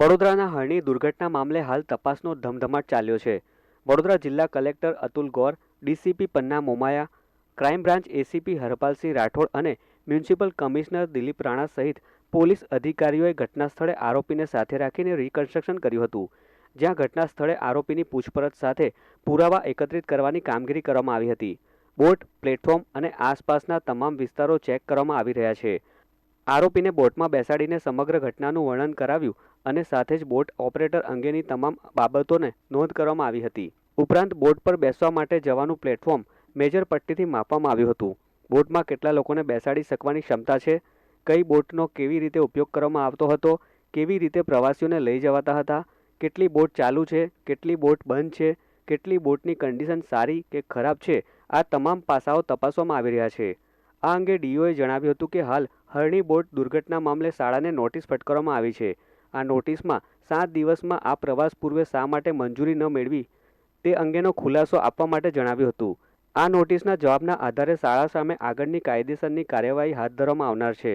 વડોદરાના હરણી દુર્ઘટના મામલે હાલ તપાસનો ધમધમાટ ચાલ્યો છે. વડોદરા જિલ્લા collector Atul Gor, DCP Panna Momaya, crime branch ACP Harpalsinh Rathod અને મ્યુનિસિપલ કમિશનર દિલીપ રાણા સહિત પોલીસ અધિકારીઓએ ઘટના સ્થળે આરોપીને સાથે રાખીને રિકન્સ્ટ્રક્શન કર્યું હતું. જ્યાં ઘટના સ્થળે આરોપીની પૂછપરછ સાથે પુરાવા એકત્રિત કરવાની કામગીરી કરવામાં આવી હતી. બોટ, પ્લેટફોર્મ અને આસપાસના તમામ વિસ્તારો ચેક કરવામાં આવી રહ્યા છે. આરોપીને બોટમાં બેસાડીને સમગ્ર ઘટનાનું વર્ણન કરાવ્યું અને સાથે જ બોટ ઓપરેટર અંગેની તમામ બાબતોને નોંધ કરવામાં આવી હતી. ઉપરાંત બોટ પર બેસવા માટે જવાનું પ્લેટફોર્મ મેજર પટ્ટીથી માપવામાં આવ્યું હતું. બોટમાં કેટલા લોકોને બેસાડી શકવાની ક્ષમતા છે? કઈ બોટનો કેવી રીતે ઉપયોગ કરવામાં આવતો હતો? કેવી રીતે પ્રવાસીઓને લઈ જવાતા હતા? કેટલી બોટ ચાલુ છે? કેટલી બોટ બંધ છે? કેટલી બોટની કન્ડિશન સારી કે ખરાબ છે? આ તમામ પાસાઓ તપાસવામાં આવી રહ્યા છે. આ અંગે ડીઓએ જણાવ્યું હતું કે હાલ હરણી બોટ દુર્ઘટના મામલે શાળાને નોટિસ ફટકારવામાં આવી છે. આ નોટિસમાં સાત દિવસમાં આ પ્રવાસ પૂર્વે શા માટે મંજૂરી ન મેળવી તે અંગેનો ખુલાસો આપવા માટે જણાવ્યું હતું. આ નોટિસના જવાબના આધારે શાળા સામે આગળની કાયદેસરની કાર્યવાહી હાથ ધરવામાં આવનાર છે.